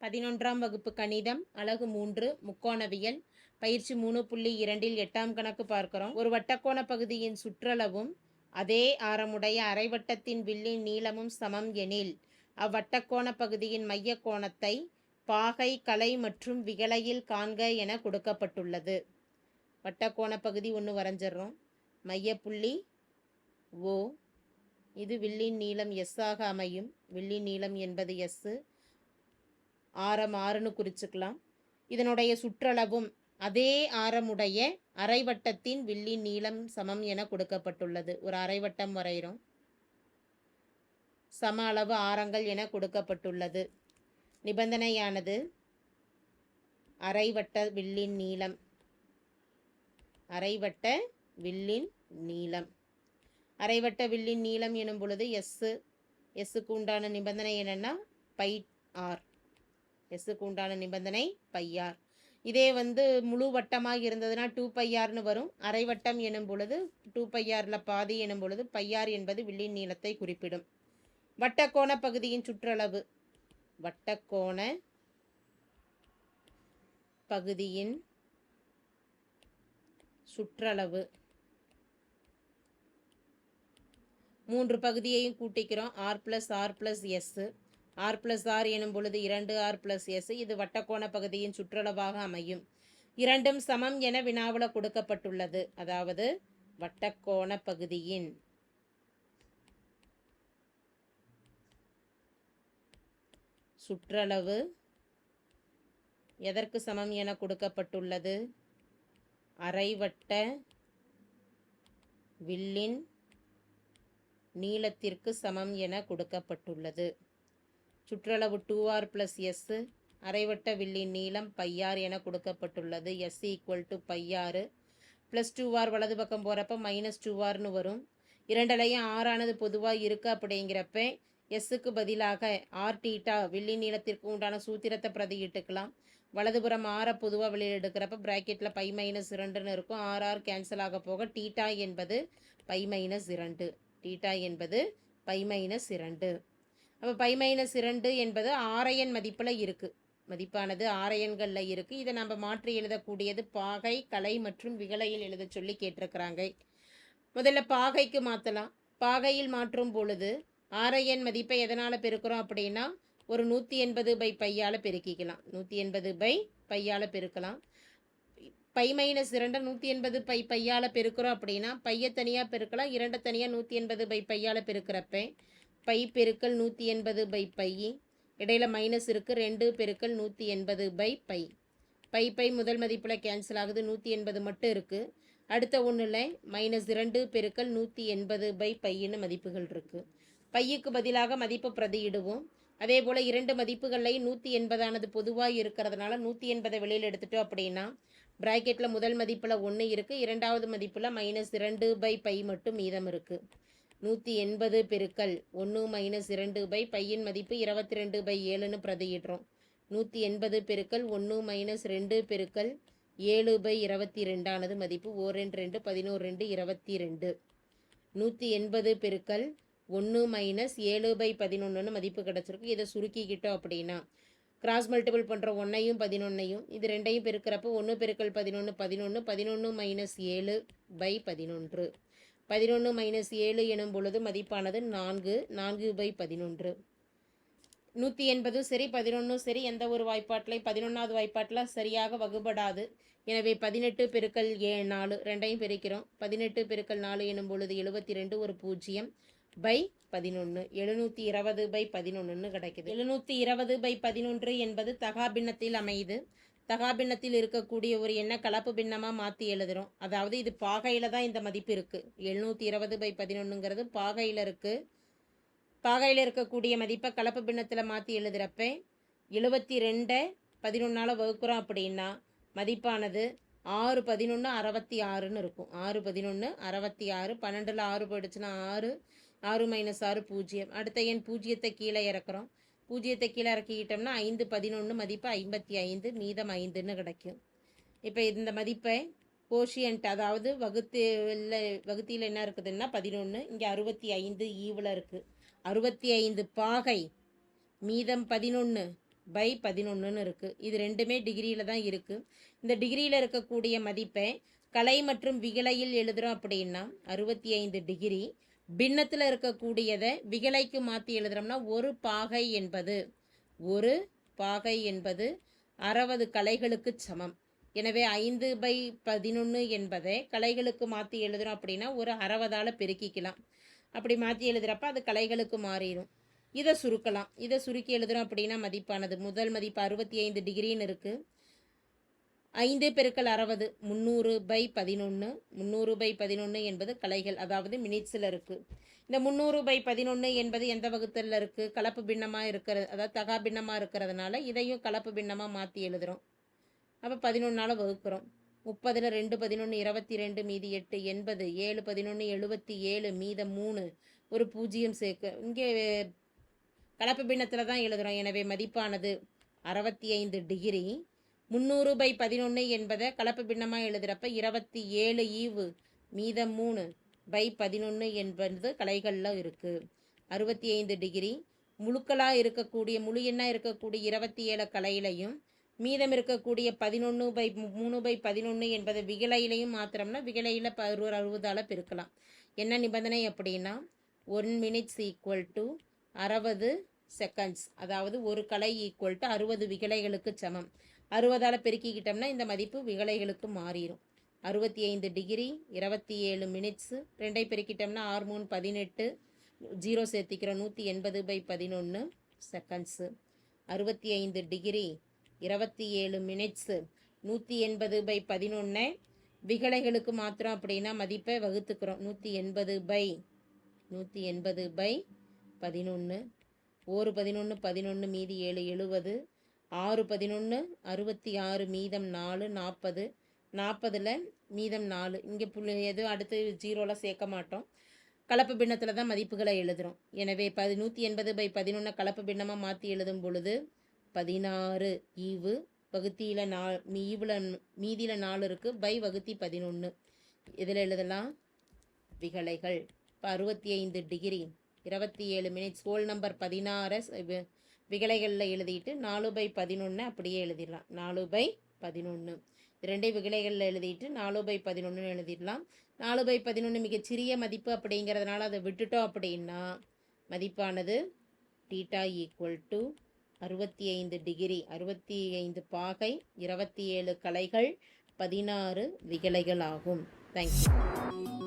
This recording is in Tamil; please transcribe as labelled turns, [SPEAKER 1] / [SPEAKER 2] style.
[SPEAKER 1] பதினொன்றாம் வகுப்பு கணிதம் அலகு மூன்று முக்கோணவியல் பயிற்சி மூணு புள்ளி இரண்டில் எட்டாம் கணக்கு பார்க்கிறோம். ஒரு வட்டக்கோண பகுதியின் சுற்றளவும் அதே ஆரமுடைய அரைவட்டத்தின் வில்லின் நீளமும் சமம் எனில் அவ்வட்டக்கோண பகுதியின் மைய கோணத்தை பாகை கலை மற்றும் விகலையில் காண்க என கொடுக்கப்பட்டுள்ளது. வட்டக்கோண பகுதி ஒன்று வரைஞ்சிடுறோம். மையப்புள்ளி ஓ இது வில்லின் நீளம் எஸ் ஆக அமையும். வில்லின் நீளம் என்பது எஸ்ஸு ஆரம் ஆறுன்னு குறிச்சுக்கலாம். இதனுடைய சுற்றளவும் அதே ஆரமுடைய அரைவட்டத்தின் வில்லின் நீளம் சமம் என கொடுக்கப்பட்டுள்ளது. ஒரு அரைவட்டம் வரைகிறோம் சம அளவு ஆரங்கள் என கொடுக்கப்பட்டுள்ளது. நிபந்தனையானது அரைவட்ட வில்லின் நீளம். அரைவட்ட வில்லின் நீளம். அரைவட்ட வில்லின் நீளம் எனும் பொழுது எஸ்ஸு எஸ்ஸுக்கு உண்டான நிபந்தனை என்னென்னா பை ஆர் எஸ்ஸுக்கு உண்டான நிபந்தனை பையார். இதே வந்து முழு வட்டமாக இருந்ததுன்னா டூ பையார்னு வரும். அரைவட்டம் எனும் பொழுது டூ பையாரில் பாதி எனும் பொழுது பையார் என்பது வில்லின் நீளத்தை குறிப்பிடும். வட்டக்கோண பகுதியின் சுற்றளவு. வட்டக்கோண பகுதியின் சுற்றளவு. மூன்று பகுதியையும் கூட்டிக்கிறோம். R plus R plus S. R plus R எனும் பொழுது இரண்டு ஆர் பிளஸ் எஸ் இது வட்டக்கோண பகுதியின் சுற்றளவாக அமையும். இரண்டும் சமம் என வினாவில் கொடுக்கப்பட்டுள்ளது. அதாவது வட்டக்கோண பகுதியின். சுற்றளவு எதற்கு சமம் என கொடுக்கப்பட்டுள்ளது? அரைவட்ட வில்லின் நீளத்திற்கு சமம் என கொடுக்கப்பட்டுள்ளது. சுற்றளவு டூ ஆர் ப்ளஸ் எஸ்ஸு அரைவட்ட வில்லின் நீளம் பையார் என கொடுக்கப்பட்டுள்ளது. S equal to pi R plus two R வலது பக்கம் போகிறப்ப மைனஸ் டூ ஆர்னு வரும். இரண்டலையும் ஆறானது பொதுவாக இருக்குது அப்படிங்கிறப்ப எஸ்ஸுக்கு பதிலாக ஆர் டீட்டா வில்லின் நீளத்திற்கு உண்டான சூத்திரத்தை பிரதியிட்டுக்கலாம். வலதுபுறம் ஆறை பொதுவாக வெளியில் எடுக்கிறப்ப ப்ராக்கெட்டில் பை மைனஸ் இரண்டுன்னு இருக்கும். ஆர் ஆர் கேன்சல் ஆக போக டீட்டா என்பது பை மைனஸ் இரண்டு. டீட்டா என்பது பை மைனஸ் இரண்டு. அப்போ பை மைனஸ் இரண்டு என்பது ஆரையன் மதிப்பில் இருக்குது மதிப்பானது ஆரையன்களில் இருக்குது இதை நம்ம மாற்றி எழுதக்கூடியது பாகை கலை மற்றும் விகலையில் எழுத சொல்லி கேட்டிருக்கிறாங்க. முதல்ல பாகைக்கு மாற்றலாம் பாகையில் மாற்றும் பொழுது ஆரையன் மதிப்பை எதனால் பெருக்கிறோம் அப்படின்னா ஒரு நூற்றி எண்பது பை பையால் பெருக்கிக்கலாம். நூற்றி எண்பது பை பையால் பெருக்கலாம். பை மைனஸ் இரண்டை நூற்றி எண்பது பை பையால் பெருக்கிறோம் அப்படின்னா பையை தனியாக பெருக்கலாம். இரண்டை தனியாக நூற்றி எண்பது பை பையால் பெருக்கிறப்ப பை பெருக்கல் நூற்றி எண்பது பை பை. இடையில் மைனஸ் இருக்குது ரெண்டு பெருக்கல் நூற்றி எண்பது பை பை. பை பை முதல் மதிப்பில் கேன்சல் ஆகுது நூற்றி எண்பது மட்டும் இருக்குது அடுத்த ஒன்றில் மைனஸ் இரண்டு பெருக்கல் நூற்றி எண்பது பை பையின்னு மதிப்புகள் இருக்குது பையுக்கு பதிலாக மதிப்பு பிரதியிடுவோம். அதே போல் இரண்டு மதிப்புகள்லையும் நூற்றி எண்பதானது பொதுவாக இருக்கிறதுனால நூற்றி எண்பதை வெளியில் எடுத்துட்டோம் அப்படின்னா ப்ராக்கெட்டில் முதல் மதிப்பில் ஒன்று இருக்குது இரண்டாவது மதிப்பில் மைனஸ் இரண்டு பை பை மட்டும் மீதம் இருக்குது நூற்றி எண்பது பெருக்கல் ஒன்று மைனஸ் இரண்டு பை பையின் மதிப்பு இருபத்தி ரெண்டு பை ஏழுன்னு பிரதியிடுறோம். நூற்றி எண்பது பெருக்கல் ஒன்று மைனஸ் ரெண்டு பெருக்கல் ஏழு பை இருபத்தி ரெண்டானது மதிப்பு ஓ ரெண்டு ரெண்டு பதினோரு ரெண்டு இருபத்தி ரெண்டு நூற்றி எண்பது பெருக்கல் ஒன்று மைனஸ் ஏழு பை பதினொன்றுன்னு மதிப்பு கிடச்சிருக்கு. இதை சுருக்கிக்கிட்டோம் அப்படின்னா கிராஸ் மல்டிபிள் பண்ணுற ஒன்றையும் பதினொன்னையும் இது ரெண்டையும் பெருக்கிறப்போ ஒன்று பெருக்கல் பதினொன்று பதினொன்று பதினொன்று மைனஸ் ஏழு பை பதினொன்று. பதினொன்று மைனஸ் ஏழு எனும் பொழுது மதிப்பானது நான்கு நான்கு பை பதினொன்று. நூற்றி எண்பதும் சரி பதினொன்றும் சரி எந்த ஒரு வாய்ப்பாட்டிலையும் பதினொன்றாவது வாய்ப்பாட்டில் சரியாக வகுபடாது. எனவே பதினெட்டு பெருக்கல் ஏ நாலு ரெண்டையும் பெருக்கிறோம். பதினெட்டு பெருக்கல் நாலு எனும் பொழுது எழுபத்தி ரெண்டு ஒரு பூஜ்ஜியம் பை பதினொன்று எழுநூற்றி இருபது பை பதினொன்றுன்னு கிடைக்குது. எழுநூற்றி இருபது பை பதினொன்று என்பது தகா பின்னத்தில் அமையுது. தகா பின்னத்தில் இருக்கக்கூடிய ஒரு எண்ணை கலப்பு பின்னமாக மாற்றி எழுதுகிறோம் அதாவது இது பாகையில் தான் இந்த மதிப்பு இருக்குது எழுநூற்றி இருபது பை பதினொன்றுங்கிறது பாகையில் இருக்குது பாகையில் இருக்கக்கூடிய மதிப்பை கலப்பு பின்னத்தில் மாற்றி எழுதுகிறப்ப எழுபத்தி ரெண்டை பதினொன்றால் வகுக்கிறோம் அப்படின்னா மதிப்பானது ஆறு பதினொன்று அறுபத்தி ஆறுன்னு இருக்கும். ஆறு பதினொன்று அறுபத்தி ஆறு பன்னெண்டில் ஆறு போயிடுச்சுன்னா ஆறு ஆறு மைனஸ் ஆறு பூஜ்ஜியம். அடுத்த எண் பூஜ்ஜியத்தை கீழே இறக்குறோம். பூஜ்ஜியத்தை கீழே இறக்கிக்கிட்டோம்னா ஐந்து பதினொன்று மதிப்பு ஐம்பத்தி ஐந்து மீதம் ஐந்துன்னு கிடைக்கும். இப்போ இந்த மதிப்பை கோஷியன்ட் அதாவது வகுத்தில் வகுத்தியில் என்ன இருக்குதுன்னா பதினொன்று இங்கே அறுபத்தி ஐந்து ஈவில் இருக்குது அறுபத்தி ஐந்து பாகை மீதம் பதினொன்று பை பதினொன்றுன்னு இருக்குது இது ரெண்டுமே டிகிரியில் தான் இருக்குது இந்த டிகிரியில் இருக்கக்கூடிய மதிப்பை கலை மற்றும் விகலையில் எழுதுகிறோம் அப்படின்னா அறுபத்தி ஐந்து டிகிரி பின்னத்தில் இருக்கக்கூடியதை விகலைக்கு மாற்றி எழுதுகிறோம்னா ஒரு பாகை என்பது. ஒரு பாகை என்பது அறுபது கலைகளுக்கு சமம். எனவே ஐந்து பை பதினொன்று என்பதை கலைகளுக்கு மாற்றி எழுதுகிறோம் அப்படின்னா ஒரு அறுபதால் பெருக்கிக்கலாம். அப்படி மாற்றி எழுதுகிறப்ப அது கலைகளுக்கு மாறிடும். இதை சுருக்கலாம். இதை சுருக்கி எழுதுகிறோம் அப்படின்னா மதிப்பானது. முதல் மதிப்பு அறுபத்தி ஐந்து டிகிரின்னு இருக்குது ஐந்து பெருக்கள் அறுபது முந்நூறு பை பதினொன்று முந்நூறு பை பதினொன்று என்பது கலைகள் அதாவது மினிட்ஸில் இருக்குது இந்த முந்நூறு பை பதினொன்று என்பது எந்த வகுத்தலில் இருக்குது கலப்பு பின்னமாக இருக்கிறது அதாவது தகா பின்னமாக இருக்கிறதுனால இதையும் கலப்பு பின்னமாக மாற்றி எழுதுகிறோம் அப்போ பதினொன்றால் வகுக்கிறோம். முப்பதில் ரெண்டு பதினொன்று இருபத்தி ரெண்டு மீதி எட்டு எண்பது ஏழு பதினொன்று எழுபத்தி ஏழு மீத மூணு ஒரு பூஜ்ஜியம் சேர்க்க இங்கே கலப்பு பின்னத்தில் தான் எழுதுகிறோம் எனவே மதிப்பானது அறுபத்தி ஐந்து டிகிரி. முந்நூறு பை பதினொன்று என்பதை கலப்பு பின்னமாக எழுதுகிறப்ப இருபத்தி ஏழு ஈவு மீதம் மூணு பை பதினொன்று என்பது கலைகளில் இருக்குது அறுபத்தி ஐந்து டிகிரி. முழுக்களாக இருக்கக்கூடிய முழு எண்ணாக இருக்கக்கூடிய இருபத்தி ஏழு கலையிலையும் மீதம் இருக்கக்கூடிய பதினொன்று பை மூணு பை பதினொன்று என்பதை விகலையிலையும் மாத்திரம்னா விகலையில் ப அறுபது அறுபதால் பெருக்கலாம். என்ன நிபந்தனை அப்படின்னா ஒன் மினிட்ஸ் ஈக்குவல் டு அறுபது செகண்ட்ஸ் அதாவது ஒரு கலை ஈக்குவல் டு அறுபது விகலைகளுக்கு சமம். அறுபதால் பெருக்கிக்கிட்டோம்னா இந்த மதிப்பு விகலைகளுக்கு மாறிடும் அறுபத்தி ஐந்து டிகிரி இருபத்தி ஏழு மினிட்ஸு ரெண்டை பெருக்கிட்டோம்னா ஆறு மூணு பதினெட்டு. ஜீரோ சேர்த்திக்கிறோம் நூற்றி எண்பது பை பதினொன்று செகண்ட்ஸு அறுபத்தி ஐந்து டிகிரி இருபத்தி ஏழு மினிட்ஸு நூற்றி எண்பது பை பதினொன்று விகலைகளுக்கு மாத்திரம் அப்படின்னா மதிப்பை வகுத்துக்கிறோம். நூற்றி எண்பது பை நூற்றி எண்பது பை பதினொன்று ஒரு பதினொன்று பதினொன்று மீதி ஏழு எழுபது ஆறு பதினொன்று அறுபத்தி ஆறு மீதம் நாலு நாற்பது நாற்பதில் மீதம் நாலு. இங்கே புள்ளி எதுவும் அடுத்து ஜீரோலாம் சேர்க்க மாட்டோம். கலப்பு பின்னத்தில் தான் மதிப்புகளை எழுதுகிறோம் எனவே பதி நூற்றி எண்பது பை பதினொன்று கலப்பு பின்னமாக மாற்றி எழுதும் பொழுது பதினாறு ஈவு. வகுத்தியில் நா ஈவில் மீதியில் நாலு இருக்குது பை வகுத்தி பதினொன்று இதில் எழுதலாம்? விகலைகள். இப்போ அறுபத்தி ஐந்து டிகிரி. இருபத்தி ஏழு மினிட்ஸ் ஹோல் நம்பர் பதினாறு. விகலைகளில் எழுதிட்டு நாலு பை பதினொன்று அப்படியே எழுதிடலாம். நாலு பை பதினொன்று ரெண்டே விகலைகளில் எழுதிட்டு நாலு பை பதினொன்றுன்னு எழுதிடலாம். நாலு பை பதினொன்று மிகச்சிறிய மதிப்பு அப்படிங்கிறதுனால அதை விட்டுட்டோம் அப்படின்னா மதிப்பானது டீட்டா ஈக்குவல் டு அறுபத்தி ஐந்து டிகிரி அறுபத்தி ஐந்து பாகை இருபத்தி ஏழு கலைகள் பதினாறு விகலைகள் ஆகும் தேங்க்யூ